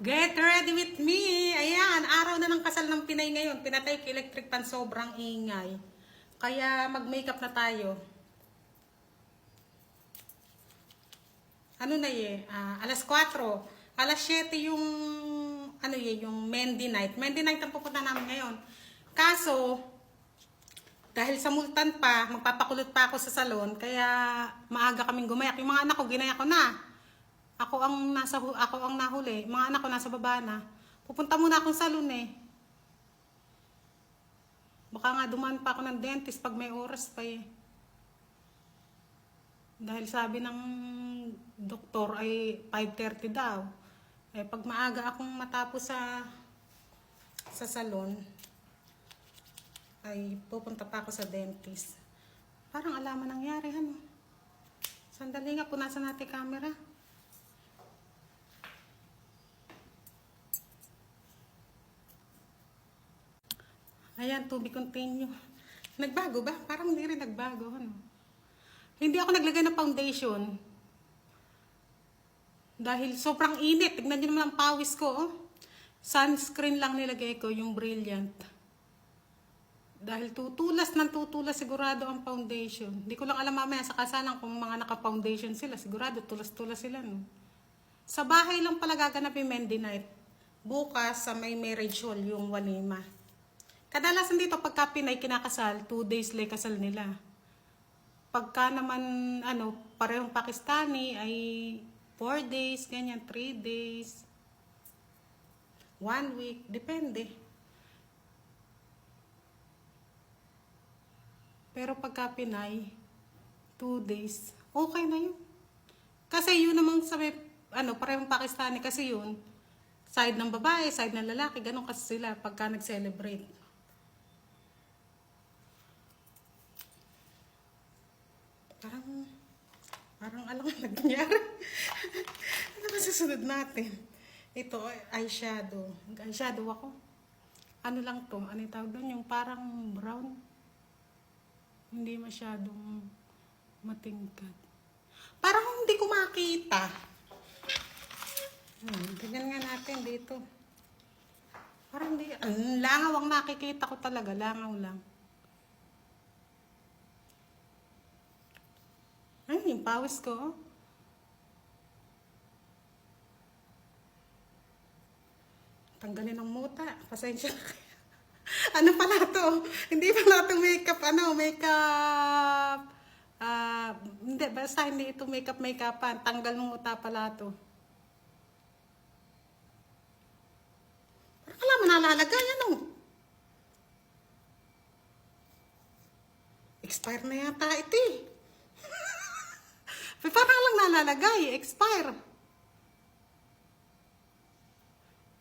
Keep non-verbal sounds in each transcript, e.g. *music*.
Get ready with me! Ayan, araw na ng kasal ng Pinay ngayon. Pinatay ko electric pan, sobrang ingay. Kaya mag-makeup na tayo. Ano na ye? Ah, alas 4. Alas 7 yung ano ye, yung Mendy night. Mendy night ang pupunta namin ngayon. Kaso, dahil sa multan pa, magpapakulot pa ako sa salon, kaya maaga kaming gumayak. Yung mga anak ko, ginaya ko na. Ako ang nasa ako ang nahuli. Mga anak ko nasa baba na. Pupunta muna akong salon eh. Baka nga dumaan pa ako ng dentist pag may oras pa eh. Dahil sabi ng doktor ay 5.30 daw. Eh pag maaga akong matapos sa sa salon, ay pupunta pa ako sa dentist. Parang alaman nangyari, ano? Sandali nga, punasan natin camera. Ayan, to continue. Nagbago ba? Parang hindi rin nagbago. Ano? Hindi ako naglagay ng foundation. Dahil sobrang init. Tignan nyo naman ang pawis ko. Oh. Sunscreen lang nilagay ko, yung brilliant. Dahil tutulas ng tutulas sigurado ang foundation. Hindi ko lang alam mamaya sa kasalan kung mga naka-foundation sila. Sigurado tulas-tulas sila. No? Sa bahay lang pala gaganap yung Mendy night. Bukas sa may marriage hall yung walima. Kadalasan dito pagka Pinay kinakasal, two days lay kasal nila. Pagka naman ano, parehong Pakistani ay four days, ganyan, three days, one week, depende. Pero pagka Pinay, two days, okay na yun. Kasi yun namang sabi, ano, parehong Pakistani kasi yun, side ng babae, side ng lalaki, ganun kasi sila pagka nag-celebrate. Parang, parang alam mo *laughs* nangyari. ano ba susunod natin? Ito, eyeshadow. Eyeshadow ako. Ano lang to? Ano yung tawag doon? Yung parang brown. Hindi masyadong matingkad. Parang hindi ko makita. Hmm, tignan nga natin dito. Parang hindi, ang langaw ang nakikita ko talaga. Langaw lang. Ay, yung pawis ko. Tanggalin ang muta. Pasensya *laughs* ano pala to? Hindi pala to makeup, ano, makeup. Ah, hindi, basta hindi ito makeup makeupan. Tanggal ng muta pala to. Parang wala mo nalalagay, ano? Expire na yata ito eh. May parang lang nalalagay, expire.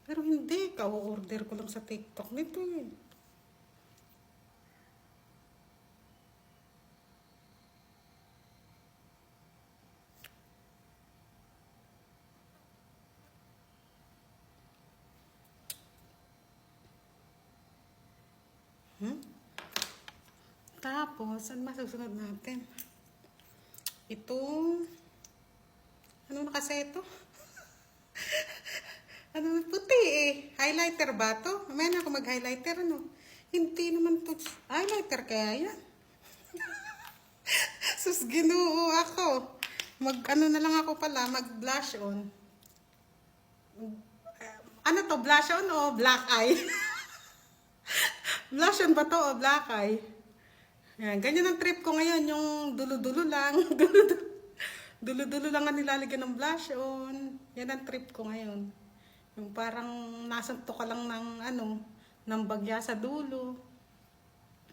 Pero hindi, ka-order ko lang sa TikTok nito eh. Hmm? Tapos, ano masusunod natin? Itong, ano na kasi ito? ano *laughs* puti eh. Highlighter ba to? Mamaya na ako mag-highlighter ano. Hindi naman to. Highlighter kaya yan. *laughs* Sus, ginoo ako. Mag, ano na lang ako pala, mag-blush on. Ano to, blush on o black eye? *laughs* blush on ba to o black eye? Yan, ganyan ang trip ko ngayon, yung dulo-dulo lang. *laughs* Dulo-dulo. Lang ang nilalagyan ng blush on. Yan ang trip ko ngayon. Yung parang nasanto ka lang ng ano, ng bagya sa dulo.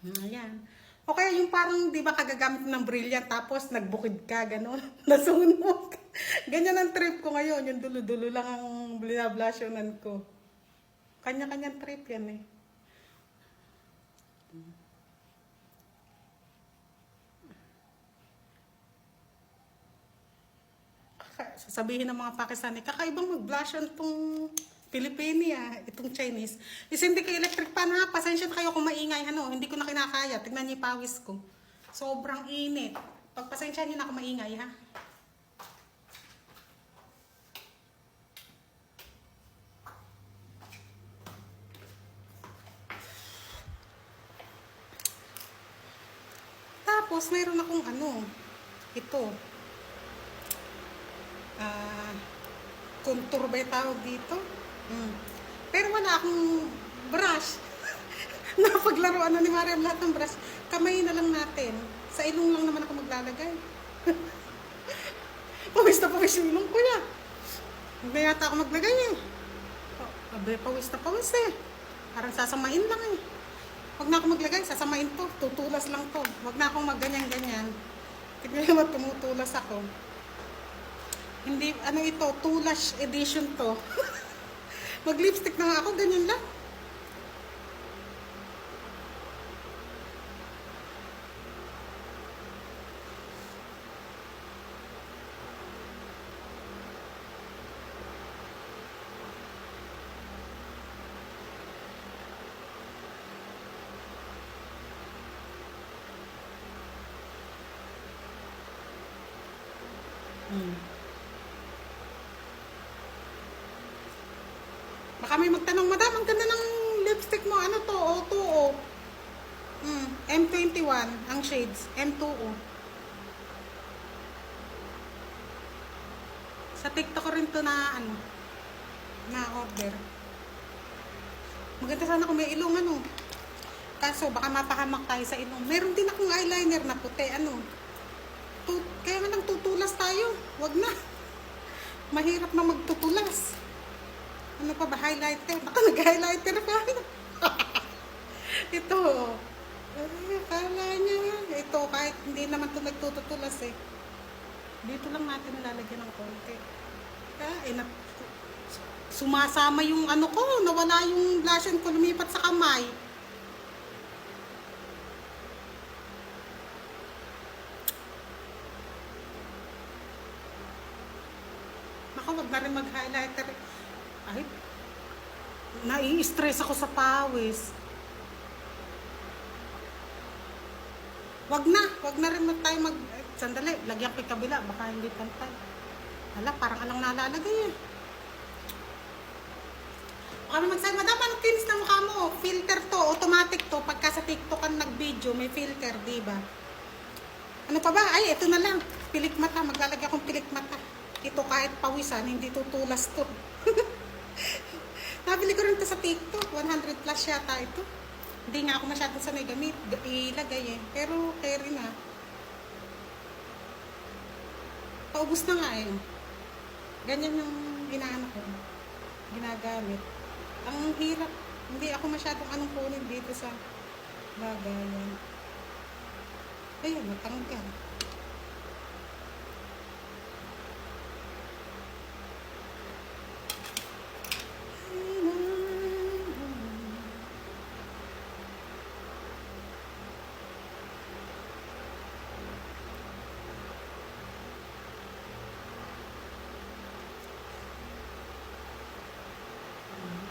Ayan. O kaya yung parang, di ba, kagagamit ng brilliant tapos nagbukid ka, gano'n. *laughs* Nasunog. Ganyan ang trip ko ngayon. Yung dulo-dulo lang ang binablushonan ko. Kanya-kanyang trip yan eh. sasabihin ng mga Pakistani, kakaibang mag-blush itong Pilipinia, ah, itong Chinese. Is hindi kay electric pan ha, pasensya na kayo kung maingay, ano, hindi ko na kinakaya. Tignan niyo pawis ko. Sobrang init. Pagpasensya niyo na kung maingay ha. Tapos, mayroon akong ano, ito. Contour ba tawag dito? Mm. Pero wala akong brush. *laughs* Napaglaruan na ni Mariam lahat ng brush. Kamay na lang natin. Sa ilong lang naman ako maglalagay. *laughs* pawis na pawis yung ilong ko ya. Hindi yata ako maglagay eh. Oh, abe, pawis na pawis eh. Parang sasamain lang eh. Huwag na ako maglagay, sasamain to. Tutulas lang to. Huwag na akong magganyan-ganyan. Tignan mo, tumutulas ako. Hindi, ano ito, tulash edition to. *laughs* Mag-lipstick na nga ako, ganyan lang. Hmm. Baka may magtanong, Madam, ang ganda ng lipstick mo. Ano to? O, 2O. Mm, M21 ang shades. M2O. Sa TikTok ko rin to na, ano, na order. Maganda sana kung may ilong, ano. Kaso, baka mapahamak tayo sa ilong. Meron din akong eyeliner na puti, ano. Tu kaya nga nang tutulas tayo. Wag na. Mahirap na magtutulas. Ano pa ba? Highlighter. Baka nag-highlighter pa. *laughs* Ito. Ay, akala niya. Ito, kahit hindi naman ito nagtututulas eh. Dito lang natin lalagyan ng konti. Ah, eh, na, sumasama yung ano ko. Nawala yung blushan ko. Lumipat sa kamay. Naku, wag na rin mag-highlighter. Ay, nai-stress ako sa pawis. Wag na, wag na rin tayo mag... eh, Sandali, lagyan ko yung kabila, baka hindi pantay. Hala, parang alang nalalagay eh. May magsabi, Madam, anong kinis na mukha mo? Filter to, automatic to. Pagka sa TikTok ang nag-video, may filter, di ba? Ano pa ba? Ay, ito na lang. Pilik mata, maglalagay akong pilik mata. Ito kahit pawisan, hindi tutulas to. *laughs* Nabili ko rin to sa TikTok. 100 plus yata ito. Hindi nga ako masyadong sanay gamit. Ilagay eh. Pero carry na. Paubos na nga eh. Ganyan yung inaano ko. Ginagamit. Ang hirap. Hindi ako masyadong anong kunin dito sa bagayan. Ayun, natanggal.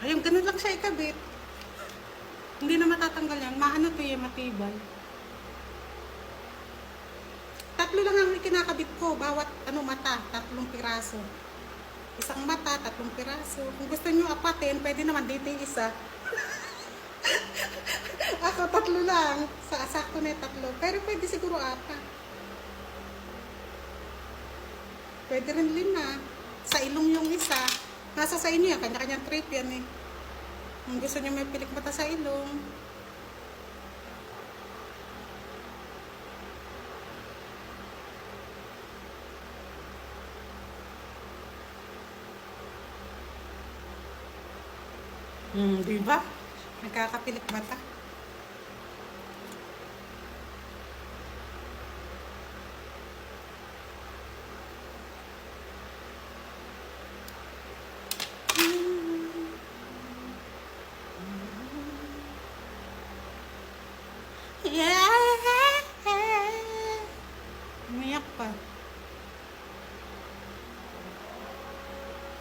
Ayun, ganun lang siya ikabit. Hindi na matatanggal yan. Maano to yung matibay. Tatlo lang ang kinakabit ko. Bawat ano mata, tatlong piraso. Isang mata, tatlong piraso. Kung gusto nyo apatin, pwede naman dito yung isa. *laughs* Ako tatlo lang. Sa sakto na yung tatlo. Pero pwede siguro apat. Pwede rin lima. Sa ilong yung isa. Nasa sa inyo yan. Kanya-kanyang trip yan eh. Kung gusto nyo may pilik mata sa ilong. Hmm, di ba? Nagkakapilik mata. Yeah! Umiyak pa.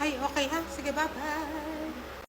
Ay, okay ha. Sige, bye-bye.